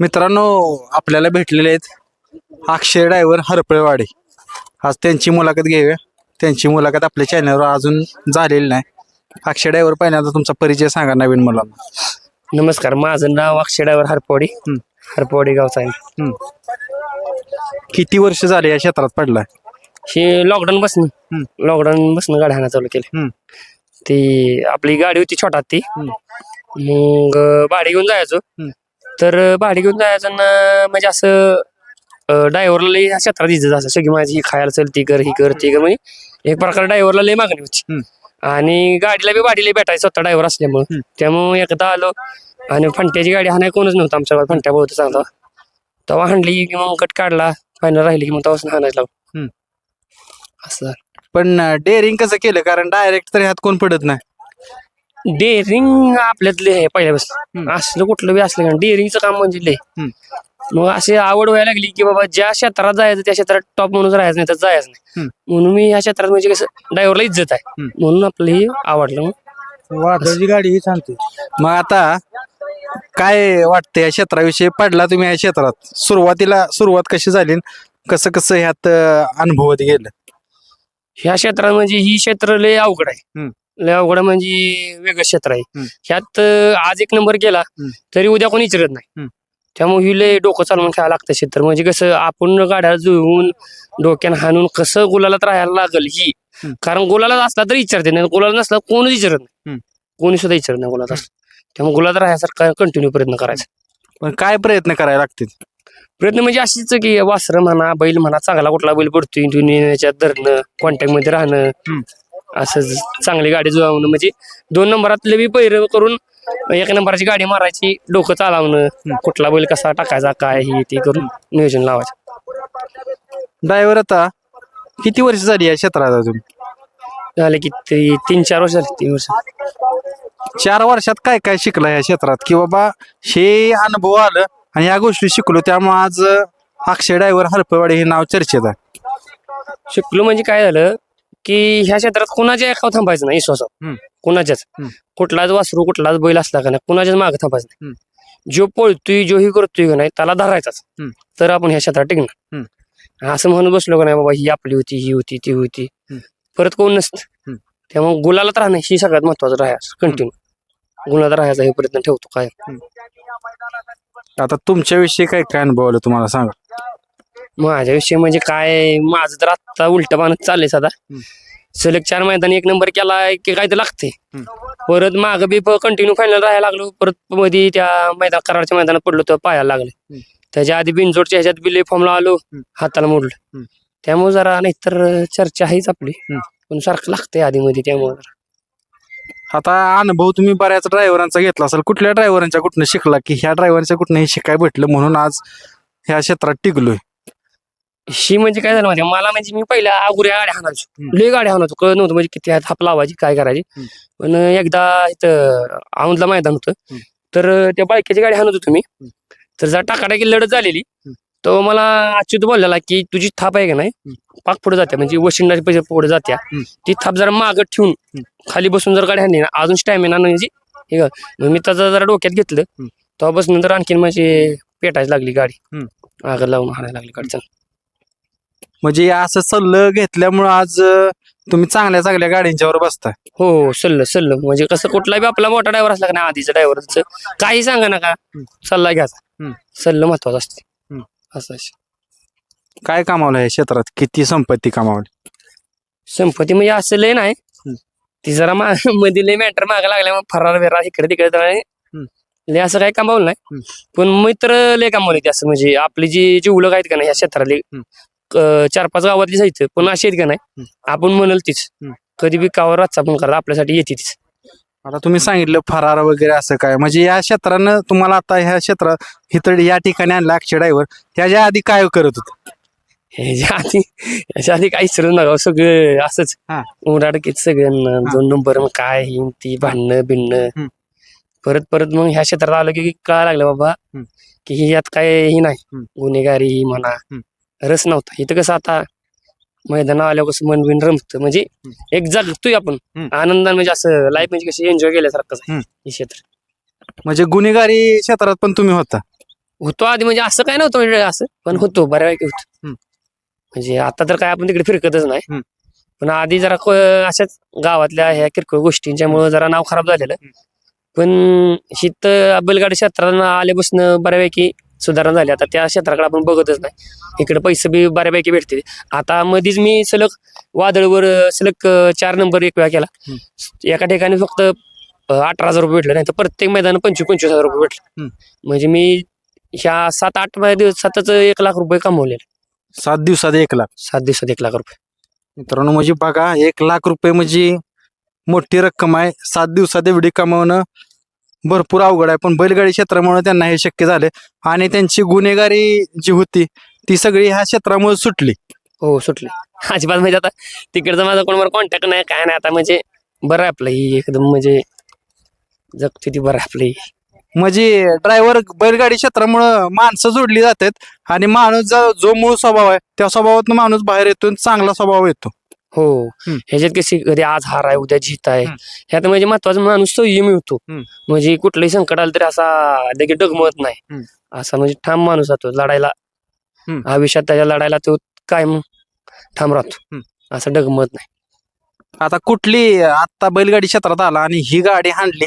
मित्रांनो आपल्याला भेटलेले आहेत अक्षय ड्रायव्हर हरपळेवाडे आज त्यांची मुलाखत घेऊया त्यांची मुलाखत आपल्या चॅनलवर अजून झालेली नाही अक्षय ड्रायव्हर पहिल्यांदा तुमचा परिचय सांगा नवीन मुलांना नमस्कार माझं नाव अक्षय डायव्हर हरपवाडी. हरपवाडी गावचा आहे. किती वर्ष झाले या क्षेत्रात पडलाय हे लॉकडाऊन बसन. लॉकडाऊन बसन गाडी चालू केली. ती आपली गाडी होती छोटा ती. मग भाडी घेऊन जायचो. तर भाडी घेऊन जायचं ना म्हणजे असं ड्रायव्हरला लई क्षेत्रात इज्जत असं सगळी माझी ही खायला चल ती कर ही कर ती कर म्हणजे एक प्रकार ड्रायव्हरला लई मागणी होती. आणि गाडीला बी भाडीला भेटायचं स्वतः ड्रायव्हर असल्यामुळं. त्यामुळे एकदा आलो आणि फंट्याची गाडी हाणाय कोणच नव्हतं आमच्याकडे फंट्या बहुत चांगला तेव्हा हाणली की मग कट काढला फायनल राहिली की मग तेव्हा हाणायला. असं. पण डेअरिंग कसं केलं कारण डायरेक्ट तर ह्यात कोण पडत नाही डेअरिंग आपल्यातले आहे पहिल्यापासून. असलं कुठलं बी असलं डेअरिंगचं काम म्हणजे लय. मग अशी आवड व्हायला लागली की बाबा ज्या क्षेत्रात जायचं त्या क्षेत्रात टॉप म्हणून राहायचं नाही तर जायचं नाही. म्हणून मी ह्या क्षेत्रात म्हणजे कसं ड्रायव्हरला इज्जत आहे. म्हणून आपलं हे आवडलं मग. वादळची गाडी ही सांगते मग आता काय वाटतं या क्षेत्राविषयी? पडला तुम्ही या क्षेत्रात. सुरुवातीला सुरुवात कशी झाली कसं कसं ह्यात अनुभवत गेलं? ह्या क्षेत्रात म्हणजे ही क्षेत्र लय अवघड आहे. लय अवघड म्हणजे वेगळं क्षेत्र आहे हम्म. ह्यात अं, आज एक नंबर गेला हम्म. तरी उद्या कोणी विचारत नाही हम्म. त्यामुळे ही लय डोकं चालवून खेळायला लागतं क्षेत्र म्हणजे कसं आपण गाड्या जुळवून डोक्यानं हाणून कसं गुलालात राहायला लागल ही हम्म. कारण गुलाला असला तरी विचारते नाही गुलाला नसला कोणच विचारत नाही हम्म. कोणी सुद्धा विचारत नाही गुलाला असला त्यामुळे गुलाला राहायसारखा कंटिन्यू प्रयत्न करायचा पण काय प्रयत्न करायला लागतील प्रयत्न म्हणजे अशीच की वासरं म्हणा बैल म्हणा चांगला कुठला बैल पडतोय दुनियाच्या धरणं कॉन्टॅक्टमध्ये राहणं हम्म. असं चांगली गाडी जुळवणं. म्हणजे दोन नंबरातले बी पैर करून एक नंबराची गाडी मारायची डोकं चालवणं कुठला बैल कसा टाकायचा काय हे ते करून नियोजन लावायचं. ड्रायव्हर आता किती वर्ष झाली या क्षेत्रात अजून? झाले की ते तीन चार वर्ष झाले तीन वर्ष. चार वर्षात काय काय शिकला या क्षेत्रात? की बाबा हे अनुभव आलं आणि या गोष्टी शिकलो त्यामुळे आज अक्षय ड्रायव्हर हरपवाडी हे नाव चर्चेत आहे. शिकलो म्हणजे काय झालं की ह्या क्षेत्रात कोणाच्या एकावर थांबायचं नाही विश्वासात. कोणाच्याच. कुठलाच वासरू कुठलाच बैल असला का नाही कोणाच्याच मागे थांबायचं नाही. जो पळतोय जो ही करतोय का नाही त्याला धरायचाच. तर आपण ह्या क्षेत्रात टिकणार. असं म्हणून बसलो का नाही बाबा ही आपली होती ही होती ती होती. परत कोण नसतं. त्यामुळे गुलाला राहणं ही सगळ्यात महत्वाचं राहायचं कंटिन्यू गुलाला राहायचा हे प्रयत्न ठेवतो काय आता तुमच्याविषयी काय काय अनुभव आलं तुम्हाला सांगा. माझ्याविषयी म्हणजे काय माझं तर आत्ता उलट पानच चाललंय सदा. सलग चार मैदान एक नंबर केला की काय तर लागते. परत माग बी कंटिन्यू फायनल राहायला लागलो परत मध्ये त्या मैदान कराडच्या मैदानात पडलो तर पायाला लागले. त्याच्या आधी बिनजोडच्या ह्याच्यात बी फॉर्मला आलो. हाताला मोडलं. त्यामुळे जरा नाहीतर चर्चा आहेच आपली. पण सारखं लागतंय आधी मध्ये त्यामुळे जरा. आता अनुभव तुम्ही बऱ्याच ड्रायव्हरांचा घेतला असेल कुठल्या ड्रायव्हरांच्या कुठनं शिकला की ह्या ड्रायव्हरच्या कुठनं हे शिकाय भेटलं म्हणून आज ह्या क्षेत्रात टिकलोय ही म्हणजे काय झालं माहिती मला म्हणजे मी पहिल्या अगुऱ्या गाड्या हाणायचो. लय गाड्या हाणायचो कळत नव्हतं म्हणजे किती थाप लावायची काय करायची. पण एकदा इथं औंधला मैदान होतं. तर त्या बायकाची गाडी हाणत होतो मी. तर जर टाकाटाकी लढत झालेली. तो मला अच्युत बोललेला की तुझी थाप आहे का नाही. पाक पुढे जाते म्हणजे वशिंडाची पैसे पुढे जात्या. ती थाप जरा मागत ठेवून. खाली बसून जर गाडी हाणली ना अजून स्टॅमिना म्हणजे हे मग मी त्याचं जरा डोक्यात घेतलं हम्म. तेव्हापासून नंतर आणखीन माझी पेटायला लागली गाडी. आग लावून हाणायला लागली गाडी म्हणजे या असं सल्लं घेतल्यामुळं आज अं, तुम्ही चांगल्या चांगल्या गाड्यांच्यावर बसताय हो हो सल्ल सल्ल म्हणजे कसं कुठलाही बी आपला मोठा ड्रायव्हर असला का नाही आधीचा ड्रायव्हरच काही सांगा नका सल्ला घ्यायचा हम्म. सल्ल महत्त्वाचा असते हम्म. असं असं. काय कमावलं या क्षेत्रात किती संपत्ती कमावली संपत्ती म्हणजे असं लय नाही हम्म. ती जरा मा मध्ये लय मॅटर मागा लागल्या मग फरार बिरार इकडे तिकडे. हम्म. लय असं काही कमावलं नाही हम्म. पण मित्र लय कमावले ते असं म्हणजे आपली जी जीवलग आहेत का नाही या क्षेत्रातले हम्म. चार पाच गावातली जायचं पण अशी आहेत का नाही आपण म्हणाल तीच. कधी बी कावर रातचा पण करा आपल्यासाठी येते तीच आता तुम्ही सांगितलं फरार वगैरे असं काय म्हणजे या क्षेत्रानं तुम्हाला आता ह्या क्षेत्रात इथं या ठिकाणी आणलं अक्षय ड्रायव्हर ह्याच्या आधी काय करत होत ह्याच्या आधी ह्याच्या आधी काही विसरू नका सगळं असंच हा. उडाडकीत सगळं दोन नंबर मग काय ही ती भांडणं हम्म. परत परत मग ह्या क्षेत्रात आलं की कळायला लागलं बाबा हम्म. की ही यात काय ही नाही हम्म. गुन्हेगारी ही म्हणा हम्म. रस नव्हता. इथं कसं आता मैदानावर आल्यावर कसं मन बिन रमतं. म्हणजे एक जगतोय आपण. हम्म. आनंदाने म्हणजे असं लाईफ म्हणजे कशी एन्जॉय केल्यासारखंच आहे हम्म. हे क्षेत्र. म्हणजे गुन्हेगारी क्षेत्रात पण तुम्ही होता. होतो आधी म्हणजे असं काय नव्हतं म्हणजे असं पण होतो बऱ्यापैकी होतो. हम्म. म्हणजे आता तर काय आपण तिकडे फिरकतच नाही. पण आधी जरा क- अशाच गावातल्या ह्या किरकोळ गोष्टींच्यामुळे जरा नाव खराब झालेलं. पण शीत बैलगाडी क्षेत्रात आल्यापासून बऱ्यापैकी सुधारणा झाली. आता त्या क्षेत्राकडे आपण बघतच नाही. इकडे पैसे बी बऱ्यापैकी भेटते आता मधीच मी सलग वादळवर सलग चार नंबर एक वेळा केला. एका ठिकाणी फक्त अठरा हजार रुपये भेटले. नाही तर प्रत्येक मैदान पंचवीस पंचवीस हजार रुपये भेटले. म्हणजे मी ह्या सात आठ मै- दिवसातच एक लाख रुपये कमवले सात दिवसात एक लाख? सात दिवसात एक लाख रुपये. मित्रांनो म्हणजे बघा एक लाख रुपये म्हणजे मोठी रक्कम आहे. सात दिवसात एवढी कमावणं भरपूर अवघड आहे. पण बैलगाडी क्षेत्रामुळे त्यांना हे शक्य झाले. आणि त्यांची गुन्हेगारी जी होती ती सगळी ह्या क्षेत्रामुळे सुटली. हो सुटले. अजिबात म्हणजे आता तिकडचा माझा कोणावर कॉन्टॅक्ट नाही काय नाही. आता म्हणजे बरं आहे आपलं ही एकदम म्हणजे जगते ती बरं आहे आपलं ही. म्हणजे ड्रायव्हर बैलगाडी क्षेत्रामुळं माणसं जोडली जातात. आणि माणूस जो जो मूळ स्वभाव आहे त्या स्वभावातून माणूस बाहेर येतो आणि चांगला स्वभाव येतो. हो हम्म. ह्याच्यात कशी कधी आज हार आहे उद्या जीत आहे हम्म. ह्यात म्हणजे महत्त्वाचा माणूस संयमी होतो हम्म. म्हणजे कुठलंही संकट आलं तरी असा लगेच डगमत नाही. असा म्हणजे ठाम माणूस राहतो लढायला हम्म. आयुष्यात त्याच्या लढायला तो कायम ठाम राहतो हम्म. असं डगमत नाही आता कुठली आता बैलगाडी क्षेत्रात आला आणि ही गाडी हाणली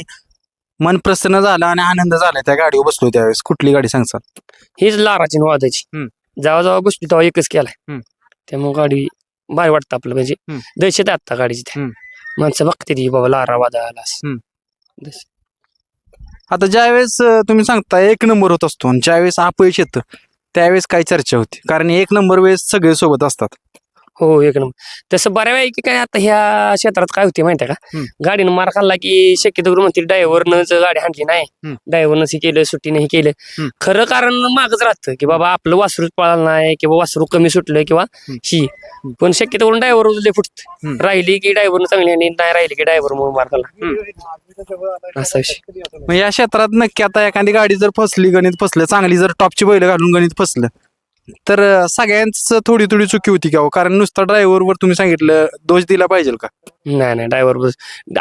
मन प्रसन्न झालं आणि आनंद झाला त्या गाडीवर बसलो त्यावेळेस कुठली गाडी सांगसाल हीच लाराची वादाची हम्म. जेव्हा जेव्हा बसली तेव्हा एकच केलाय हम्म. त्यामुळे गाडी भारी वाटतं आपलं म्हणजे हम्म. दहशत आहे आता गाडीची त्या. हम्म. माणसं बघते ती बाबा लारा. हम्म. दहशत. आता ज्यावेळेस अं, तुम्ही सांगता एक नंबर होत असतो आणि ज्यावेळेस अपयश येतं त्यावेळेस काय चर्चा होती कारण एक नंबर वेळेस सगळे सोबत असतात हो एक नंबर तसं बऱ्यापैकी काय आता ह्या क्षेत्रात काय होते माहितीये का हम्म. गाडीनं मार खाल्ला की शक्यतो करून म्हणते ड्रायव्हरनं गाडी हाणली नाही हम्म. ड्रायव्हरनं हे केलं सुट्टीनं हे केलं हम्म. खरं कारण मागच राहतं की बाबा आपलं वासरूच पळालं नाही किंवा वासरू कमी सुटलं किंवा. ही पण शक्यतो करून ड्रायव्हर लय फुटत हम्म. राहिली की ड्रायव्हरनं चांगली आणि नाही राहिली की ड्रायव्हर म्हणून मार खाल्ला असा विषय मग या क्षेत्रात नक्की आता एखादी गाडी जर फसली गणित फसलं चांगली जर टॉपची बैल घालून गणित फसलं तर सगळ्यांच थोडी थोडी चुकी होती का हो? कारण नुसता ड्रायव्हरवर तुम्ही सांगितलं दोष दिला पाहिजे का नाही नाही ड्रायव्हर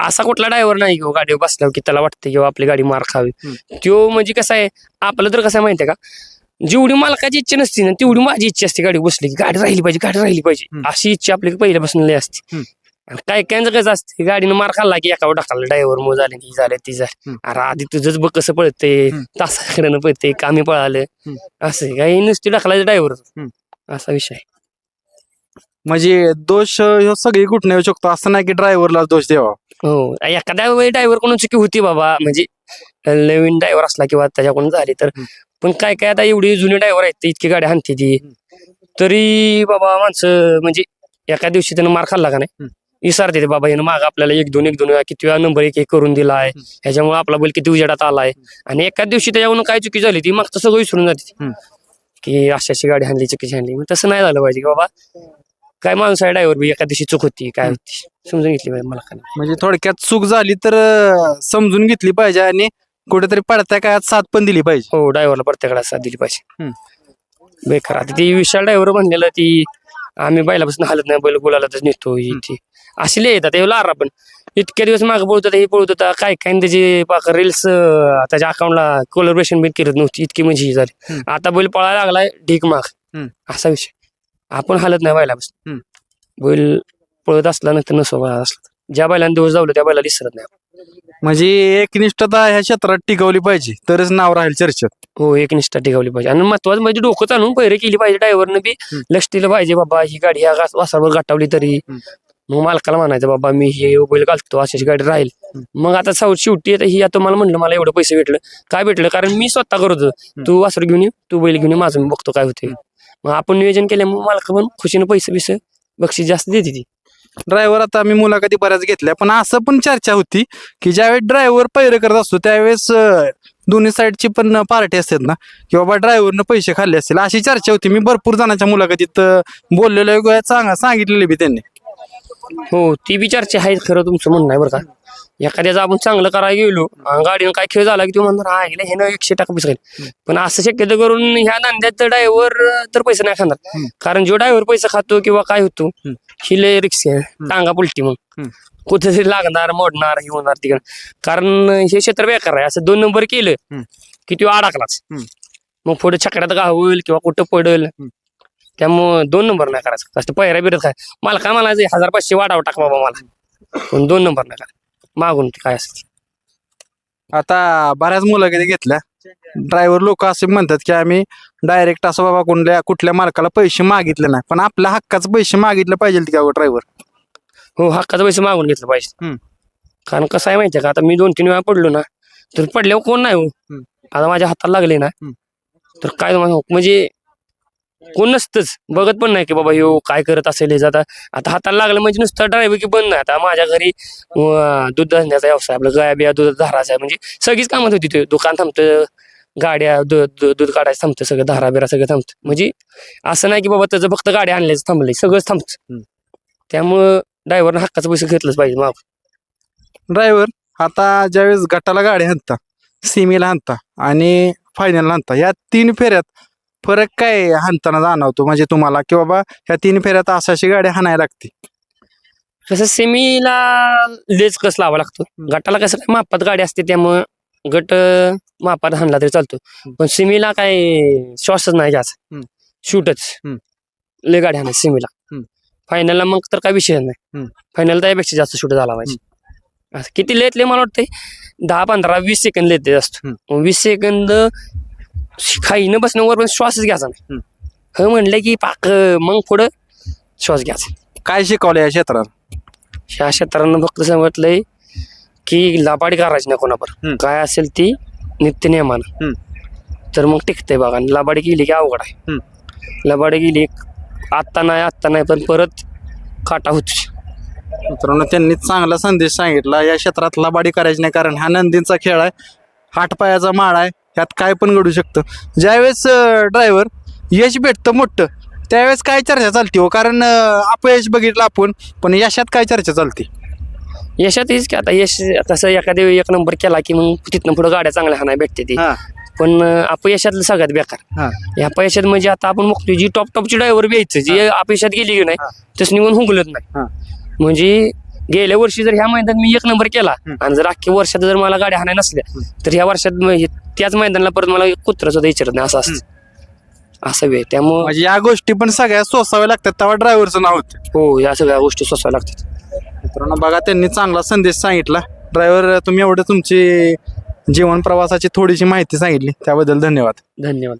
असा कुठला ड्रायव्हर नाही किंवा गाडीवर बसल्यावर की त्याला वाटतं किंवा आपली गाडी मार खावी तो म्हणजे कसं आहे आपलं तर कसं आहे माहितीये का जेवढी मालकाची इच्छा नसती ना तेवढी माझी इच्छा असते गाडी बसली की गाडी राहिली पाहिजे गाडी राहिली पाहिजे. अशी इच्छा आपली पहिल्यापासून लय असते. आणि काय कायचं कसं असते गाडीनं मार खाल्ला की एकावर टाकला ड्रायव्हर मग झाले की झाले ती झाले. अरे आधी तुझंच बघ कसं पळते. तासाकडे पळते कामी पळालं. असं काही नुसती टाकला ड्रायव्हर. असा विषय. म्हणजे दोष ह्यो सगळी कुठं येऊ शकतो असं नाही की ड्रायव्हरला दोष द्यावा हो एखाद्या वेळी ड्रायव्हर कोण चुकी होती बाबा म्हणजे नवीन ड्रायव्हर असला किंवा त्याच्याकडून झाली तर. पण काय काय आता एवढी जुनी ड्रायव्हर आहेत इतकी गाडी हाणते ती. तरी बाबा माणसं म्हणजे एका दिवशी त्यानं मार खाल्ला का नाही हम्म. विसारते ते बाबा यानं माग आपल्याला एक दोन एक दोन वेळा किती वेळा नंबर एक एक करून दिलाय. हम्म. ह्याच्यामुळे आपला बैल किती उजेडात आलाय. आणि एकाच दिवशी त्याच्याकडून काय चुकी झाली ती मागचं सगळं विसरून जाते. की अशाशी गाडी हाणली चुकीची हाणली. मग तसं नाही झालं पाहिजे की बाबा काय माणूस आहे ड्रायव्हर बी एका दिवशी चूक होती काय होती. समजून घेतली पाहिजे मला काय म्हणजे थोडक्यात चूक झाली तर अं, समजून घेतली पाहिजे आणि कुठेतरी पडत्या काळात साथ पण दिली पाहिजे. हो ड्रायव्हरला प्रत्येकाला साथ दिली पाहिजे. बेकार. आता ती विशाल ड्रायव्हर म्हणलेलं ती आम्ही बैलापासून हालत नाही बैल गुलालातच नेतो ही ती अशी लय येतात. ते लारा पण. इतके दिवस मागे पळत होता हे पळत होता. काय काय त्याचे रील्स त्याच्या अकाउंटला कोलॅबरेशन बी करत नव्हती. इतकी म्हणजे ही झाली. आता बैल पळायला लागलाय ढीक माग. असा विषय. आपण हालत नाही बैलापासून. बैल पळत असला नंतर नसो असला. ज्या बैलाने दिवस जावलं त्या बैला दिसत नाही म्हणजे एकनिष्ठता ह्या क्षेत्रात टिकवली पाहिजे तरच नाव राहील चर्चेत. हो एक निष्ठा टिकवली पाहिजे. आणि महत्वाचं म्हणजे डोकं चालून पैरे केली पाहिजे. ड्रायव्हरनं बी. लक्ष दिलं पाहिजे बाबा ही गाडी ह्या वासावर गाठवली तरी. मग मालकाला म्हणायचं बाबा मी हे बैल घालतो अशाच गाडी राहील. मग आता साऊथ शेवटी आता ही आता मला म्हणलं मला एवढं पैसे भेटलं. काय भेटलं? कारण मी स्वतः करत. होतो तू वासर घेऊन ये तू बैल घेऊन ये माझं मी बघतो काय होते मग आपण नियोजन केलं मग मालक पण खुशीनं पैसे बिसे बक्षीस जास्त देते ती. ड्रायव्हर आता आम्ही मुलाखती बऱ्याच घेतल्या पण असं पण चर्चा होती की ज्यावेळेस ड्रायव्हर पैरे करत असतो त्यावेळेस दोन्ही साईडची पण पार्टी असतात ना की बाबा ड्रायव्हरनं पैसे खाल्ले असतील अशी चर्चा होती. मी भरपूर जणांच्या मुलाखतीत बोललेलो सांगितलेली सांगा बी त्यांनी. हो ती बी चर्चा आहे खरं तुमचं म्हणणं आहे बरं का एखाद्याचं आपण चांगलं करायला गेलो गाडीनं काय खेळ झाला की तो म्हणणार हा हिला हे ना एकशे टाका पैसे खाईल पण असं शक्यतो करून ह्या नांद्यात ड्रायव्हर तर पैसे नाही खाणार. कारण जो ड्रायव्हर पैसे खातो किंवा काय होतो. ही लय रिक्स आहे टांगा पुलटी मग. कुठेतरी लागणार मोडणार हे होणार तिकडं कारण हे क्षेत्र बेकार आहे असं दोन नंबर केलं. की तो अडकलाच. मग पुढे छकड्यात गावल किंवा कुठं पडल त्यामुळं दोन नंबर नाही करायचं. जास्त पहिरा बिरत काय मला काय मला हजार पाचशे वाढावं टाक बाबा मला. पण दोन नंबर नाही करायचं. मागून ते काय असतं. आता बऱ्याच मुलाखती घेतल्या? ड्रायव्हर लोक असे म्हणतात की आम्ही डायरेक्ट असं बाबा कुठल्या कुठल्या मालकाला पैसे मागितले नाही. पण आपल्या हक्काचे पैसे मागितले पाहिजे की ड्रायव्हर हो हक्काचं पैसे मागून घेतलं पाहिजे. हम्म. कारण कसं आहे माहितीये का आता मी दोन तीन वेळा पडलो ना तर पडल्यावर कोण नाही हो. आता माझ्या हाताला लागले ना हम्म. तर काय म्हणजे कोण नसतंच. बघत पण नाही की बाबा ह्यो काय करत असेल हे आता आता हाताला लागलं म्हणजे नुसतं ड्रायव्हर की बंद. नाही आता माझ्या घरी दूध धंद्याचा व्यवसाय आपलं गाया बिया दूध धाराचा म्हणजे सगळीच कामात होती ते. दुकान थांबतं गाड्या दूध काढायचं थांबतं सगळं धारा बिरा सगळं थांबतं. म्हणजे असं नाही की बाबा त्याचं फक्त गाडी आणल्याचं थांबलंय. सगळंच थांबतं. त्यामुळं ड्रायव्हरनं हक्काचं पैसे घेतलंच पाहिजे माग. ड्रायव्हर आता ज्यावेळेस गटाला गाडी हाणता सीमेला हाणता आणि फायनलला हाणता या तीन फेऱ्यात फरक काय हाणताना जाणवतो? म्हणजे तुम्हाला की बाबा ह्या तीन फेऱ्यात अशी अशी गाडी हाणायला लागते? कसं सेमीला लेच कस लावा लागतो. गटाला कसं काय मापात गाडी असते त्यामुळं गट अं, मापात हाणला तरी चालतो. पण सेमीला काय श्वासच नाही हम्म. शूटच. हम्म. लय गाडी हाणायची सेमीला. हम्म. फायनलला मग तर काय विषय नाही. हम्म. फायनल त्यापेक्षा जास्त शूट झाला पाहिजे. असं किती लेत ले मला वाटतंय? दहा पंधरा वीस सेकंद लेत जास्त. हम्म. वीस सेकंद खाईनं बसण्यावर पण श्वासच घ्यायचा नाही. ह म्हणलं की पाक मग पुढं श्वास घ्यायचा. काय शिकवलं या क्षेत्रात? ह्या क्षेत्रानं फक्त सांगितलंय की लाबाडी करायची नाही कोणावर हम्म. काय असेल ती नित्य नियमानं. तर मग टिकते बघा. आणि लाबाडी गेली की अवघड आहे. लाबाडी गेली आत्ता नाही आत्ता नाही पण परत काटा होतो मित्रांनो त्यांनी चांगला संदेश सांगितला. या क्षेत्रात लबाडी करायची नाही कारण हा नंदींचा खेळ आहे. हाटपायाचा माळ आहे. यात काय पण घडू शकतं. ज्यावेळेस ड्रायव्हर यश भेटतं मोठं त्यावेळेस काय चर्चा चालते हो? कारण अपयश बघितलं आपण पण यशात काय चर्चा चालते? यशात हेच की आता यश कसं एखाद्या एक नंबर केला की मग तिथनं पुढे गाड्या चांगल्या हाणाय भेटते ती. पण अपयशातलं सगळ्यात बेकार. या अपयशात म्हणजे आता आपण बघतोय जी टॉप टॉपची ड्रायव्हर घ्यायचं जी अपयशात गेली की नाही तस निघून हुंगलत हा. नाही म्हणजे गेल्या वर्षी जर ह्या मैदानात मी एक नंबर केला आणि जर अख्ख्या वर्षात जर मला गाड्या हाणाय नसल्या तर ह्या वर्षात हे- त्याच मैदानाला परत मला कुत्र सुद्धा विचारत नाही असं असतं. असं वेळ त्यामुळं म्हणजे या गोष्टी पण सगळ्या सोसाव्या लागतात तेव्हा ड्रायव्हरचं नाव होतं. हो या सगळ्या गोष्टी सोसाव्या लागतात. मित्रांनो बघा त्यांनी चांगला संदेश सांगितला. ड्रायव्हर तुम्ही एवढं तुमची जीवन प्रवासाची थोडीशी माहिती सांगितली. त्याबद्दल धन्यवाद. धन्यवाद.